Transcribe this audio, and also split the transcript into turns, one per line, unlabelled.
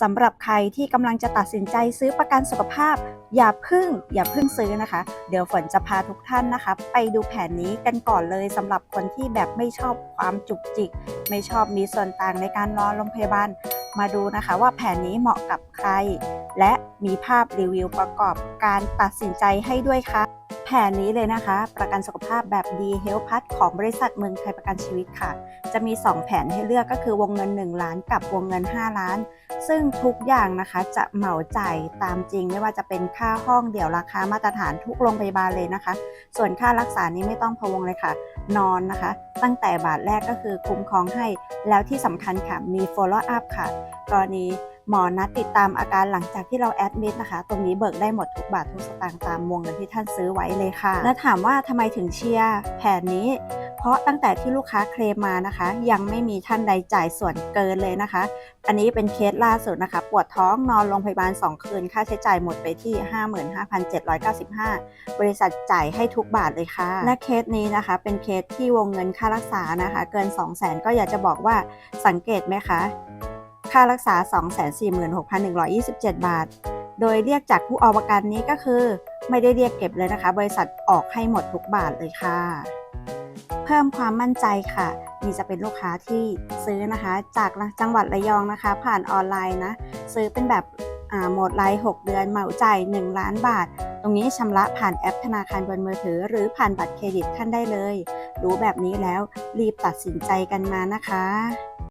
สำหรับใครที่กำลังจะตัดสินใจซื้อประกันสุขภาพ อย่าพึ่ง อย่าพึ่งซื้อนะคะ เดี๋ยวฝนจะพาทุกท่านนะคะ ไปดูแผนนี้กันก่อนเลยสำหรับคนที่แบบไม่ชอบความจุกจิก ไม่ชอบมีส่วนต่างในการนอนโรงพยาบาลมาดูนะคะว่าแผนนี้เหมาะกับใคร และมีภาพรีวิวประกอบการตัดสินใจให้ด้วยค่ะ แผนนี้เลยนะคะ ประกันสุขภาพแบบดีเฮลพัทของบริษัทเมืองไทยประกันชีวิตค่ะ จะมี 2 แผนให้เลือกก็คือวงเงิน 1 ล้านกับวงเงิน 5 ล้าน ซึ่งทุกอย่างนะคะจะเหมาจ่ายตามจริง ไม่ว่าจะเป็นค่าห้องเดี่ยวราคามาตรฐานทุกโรงพยาบาลเลยนะคะ ส่วนค่ารักษานี้ไม่ต้องพะวงเลยค่ะ นอนนะคะ ตั้งแต่บาทแรกก็คือคุ้มครองให้ แล้วที่สำคัญค่ะมี follow up ค่ะ กรณี หมอนัดติดตามอาการหลังจากที่เราแอดมิดนะคะ ตรงนี้เบิกได้หมดทุกบาททุกสตางค์ตามวงเงินที่ท่านซื้อไว้เลยค่ะ และถามว่าทำไมถึงเชียร์แผนนี้ เพราะตั้งแต่ที่ลูกค้าเคลมมานะคะ ยังไม่มีท่านใดจ่ายส่วนเกินเลยนะคะ อันนี้เป็นเคสล่าสุดนะคะ ปวดท้องนอนโรงพยาบาล 2 คืน ค่าใช้จ่ายหมดไปที่ 55,795 บริษัทจ่ายให้ทุกบาทเลยค่ะ และเคสนี้นะคะ เป็นเคสที่วงเงินค่ารักษานะคะ เกิน 200,000ก็อยากจะบอกว่าสังเกตไหมคะ ค่ารักษา 246,127 บาท โดยเรียกจากผู้เอาประกันนี้ก็คือ ไม่ได้เรียกเก็บเลยนะคะ บริษัทออกให้หมดทุกบาทเลยค่ะ เพิ่มความมั่นใจค่ะนี่จะเป็นลูกค้าที่ซื้อนะคะ จากจังหวัดระยองนะคะ ผ่านออนไลน์นะ ซื้อเป็นแบบโหมดไลน์6เดือนเหมาจ่าย 1 ล้านบาท ตรงนี้ชำระผ่านแอปธนาคารบนมือถือ หรือผ่านบัตรเครดิตท่านได้เลย รู้แบบนี้แล้วรีบตัดสินใจกันมานะคะ